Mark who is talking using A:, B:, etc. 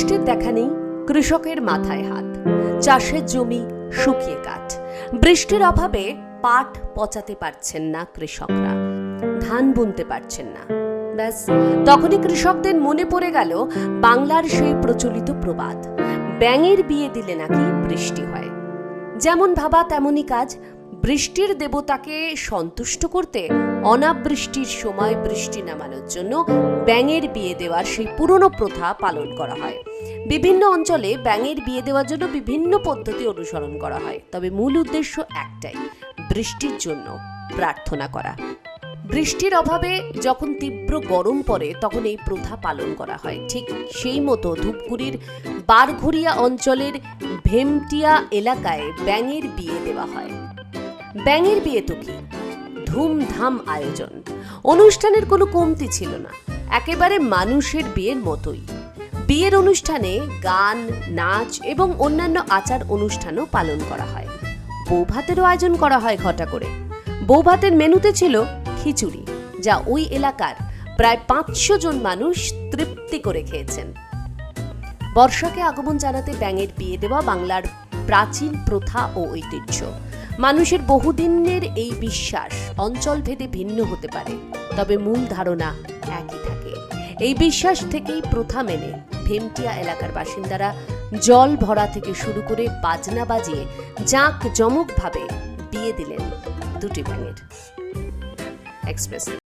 A: দেখা নেই, কৃষকের মাথায় হাত। চাষের জমি শুকিয়ে কাঠ। বৃষ্টির অভাবে পাট পচাতে পারছেন না কৃষকরা। ধান বুনতে পারছেন না। ব্যাস, তখনই কৃষকদের মনে পড়ে গেল বাংলার সেই প্রচলিত প্রবাদ। ব্যাঙের বিয়ে দিলে নাকি বৃষ্টি হয়। যেমন ভাবা তেমনই কাজ। বৃষ্টির দেবতাকে সন্তুষ্ট করতে অনাবৃষ্টির সময় বৃষ্টি নামানোর জন্য ব্যাঙের বিয়ে দেওয়ার সেই পুরনো প্রথা পালন করা হয়। বিভিন্ন অঞ্চলে ব্যাঙের বিয়ে দেওয়ার জন্য বিভিন্ন পদ্ধতি অনুসরণ করা হয়। তবে মূল উদ্দেশ্য একটাই, বৃষ্টির জন্য প্রার্থনা করা। বৃষ্টির অভাবে যখন তীব্র গরম পড়ে, তখন এই প্রথা পালন করা হয়। ঠিক সেই মতো ধূপগুড়ির বারঘড়িয়া অঞ্চলের ভেমটিয়া এলাকায় ব্যাঙের বিয়ে দেওয়া হয়। ব্যাঙের বিয়ে তো কি? ধুমধাম আয়োজন। অনুষ্ঠানের কোনো কমতি ছিল না। একেবারে মানুষের বিয়ের মতোই। বিয়ের অনুষ্ঠানে গান, নাচ এবং অন্যান্য আচার অনুষ্ঠানও পালন করা হয়। বৌভাতেরও আয়োজন করা হয় ঘটা করে। বৌভাতের মেনুতে ছিল খিচুড়ি, যা ওই এলাকার প্রায় পাঁচশো জন মানুষ তৃপ্তি করে খেয়েছেন। বর্ষাকে আগমন জানাতে ব্যাঙের বিয়ে দেওয়া বাংলার প্রাচীন প্রথা ও ঐতিহ্য। মানুষের বহুদিনের এই বিশ্বাস অঞ্চল ভেদে ভিন্ন হতে পারে, তবে মূল ধারণা একই থাকে। এই বিশ্বাস থেকেই প্রথা মেনে ভেমটিয়া এলাকার বাসিন্দারা জল ভরা থেকে শুরু করে বাজনা বাজিয়ে জাঁক জমকভাবে বিয়ে দিলেন দুটি ব্যাঙের এক্সপ্রেস।